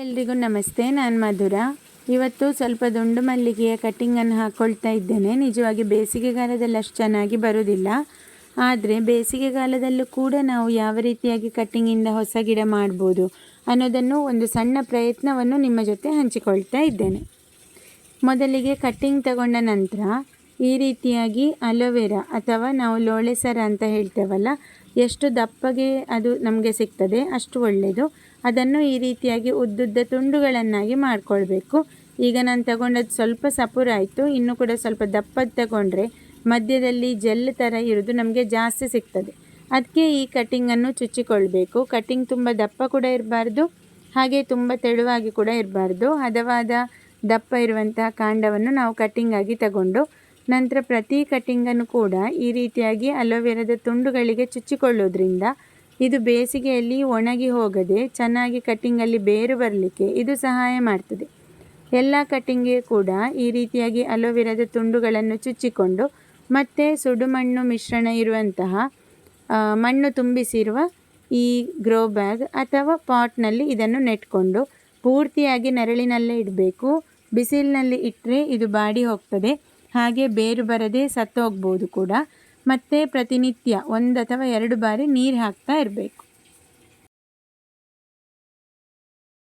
ಎಲ್ರಿಗೂ ನಮಸ್ತೆ, ನಾನು ಮಧುರ. ಇವತ್ತು ಸ್ವಲ್ಪ ದುಂಡು ಮಲ್ಲಿಗೆಯ ಕಟ್ಟಿಂಗನ್ನು ಹಾಕ್ಕೊಳ್ತಾ ಇದ್ದೇನೆ. ನಿಜವಾಗಿ ಬೇಸಿಗೆಗಾಲದಲ್ಲಿ ಅಷ್ಟು ಚೆನ್ನಾಗಿ ಬರೋದಿಲ್ಲ. ಆದರೆ ಬೇಸಿಗೆಗಾಲದಲ್ಲೂ ಕೂಡ ನಾವು ಯಾವ ರೀತಿಯಾಗಿ ಕಟ್ಟಿಂಗಿಂದ ಹೊಸ ಗಿಡ ಮಾಡ್ಬೋದು ಅನ್ನೋದನ್ನು ಒಂದು ಸಣ್ಣ ಪ್ರಯತ್ನವನ್ನು ನಿಮ್ಮ ಜೊತೆ ಹಂಚಿಕೊಳ್ತಾ ಇದ್ದೇನೆ. ಮೊದಲಿಗೆ ಕಟ್ಟಿಂಗ್ ತಗೊಂಡ ನಂತರ ಈ ರೀತಿಯಾಗಿ ಅಲೋವೆರಾ ಅಥವಾ ನಾವು ಲೋಳೆಸರ ಅಂತ ಹೇಳ್ತೇವಲ್ಲ, ಎಷ್ಟು ದಪ್ಪಗೆ ಅದು ನಮಗೆ ಸಿಗ್ತದೆ ಅಷ್ಟು ಒಳ್ಳೆಯದು ಅದನ್ನು ಈ ರೀತಿಯಾಗಿ ಉದ್ದುದ್ದ ತುಂಡುಗಳನ್ನಾಗಿ ಮಾಡಿಕೊಳ್ಬೇಕು. ಈಗ ನಾನು ತಗೊಂಡದ್ದು ಸ್ವಲ್ಪ ಸಪುರಾಯಿತು ಇನ್ನೂ ಕೂಡ ಸ್ವಲ್ಪ ದಪ್ಪದ ತಗೊಂಡ್ರೆ ಮಧ್ಯದಲ್ಲಿ ಜೆಲ್ ಥರ ಇರೋದು ನಮಗೆ ಜಾಸ್ತಿ ಸಿಗ್ತದೆ. ಅದಕ್ಕೆ ಈ ಕಟ್ಟಿಂಗನ್ನು ಚುಚ್ಚಿಕೊಳ್ಬೇಕು. ಕಟ್ಟಿಂಗ್ ತುಂಬ ದಪ್ಪ ಕೂಡ ಇರಬಾರ್ದು, ಹಾಗೆ ತುಂಬ ತೆಳುವಾಗಿ ಕೂಡ ಇರಬಾರ್ದು. ಹದವಾದ ದಪ್ಪ ಇರುವಂತಹ ಕಾಂಡವನ್ನು ನಾವು ಕಟ್ಟಿಂಗಾಗಿ ತಗೊಂಡು ನಂತರ ಪ್ರತಿ ಕಟ್ಟಿಂಗನ್ನು ಕೂಡ ಈ ರೀತಿಯಾಗಿ ಅಲೋವೆರಾದ ತುಂಡುಗಳಿಗೆ ಚುಚ್ಚಿಕೊಳ್ಳೋದ್ರಿಂದ ಇದು ಬೇಸಿಗೆಯಲ್ಲಿ ಒಣಗಿ ಹೋಗದೆ ಚೆನ್ನಾಗಿ ಕಟ್ಟಿಂಗಲ್ಲಿ ಬೇರು ಬರಲಿಕ್ಕೆ ಇದು ಸಹಾಯ ಮಾಡ್ತದೆ. ಎಲ್ಲ ಕಟ್ಟಿಂಗ್ಗೆ ಕೂಡ ಈ ರೀತಿಯಾಗಿ ಅಲೋವೆರಾದ ತುಂಡುಗಳನ್ನು ಚುಚ್ಚಿಕೊಂಡು ಮತ್ತು ಸುಡುಮಣ್ಣು ಮಿಶ್ರಣ ಇರುವಂತಹ ಮಣ್ಣು ತುಂಬಿಸಿರುವ ಈ ಗ್ರೋ ಬ್ಯಾಗ್ ಅಥವಾ ಪಾಟ್ನಲ್ಲಿ ಇದನ್ನು ನೆಟ್ಕೊಂಡು ಪೂರ್ತಿಯಾಗಿ ನೆರಳಿನಲ್ಲೇ ಇಡಬೇಕು. ಬಿಸಿಲಿನಲ್ಲಿ ಇಟ್ಟರೆ ಇದು ಬಾಡಿ ಹೋಗ್ತದೆ. ಹಾಗೆ ಬೇರು ಬರದೇ ಸತ್ತೋಗ್ಬೋದು ಕೂಡ. ಮತ್ತು ಪ್ರತಿನಿತ್ಯ ಒಂದು ಅಥವಾ ಎರಡು ಬಾರಿ ನೀರು ಹಾಕ್ತಾ ಇರಬೇಕು.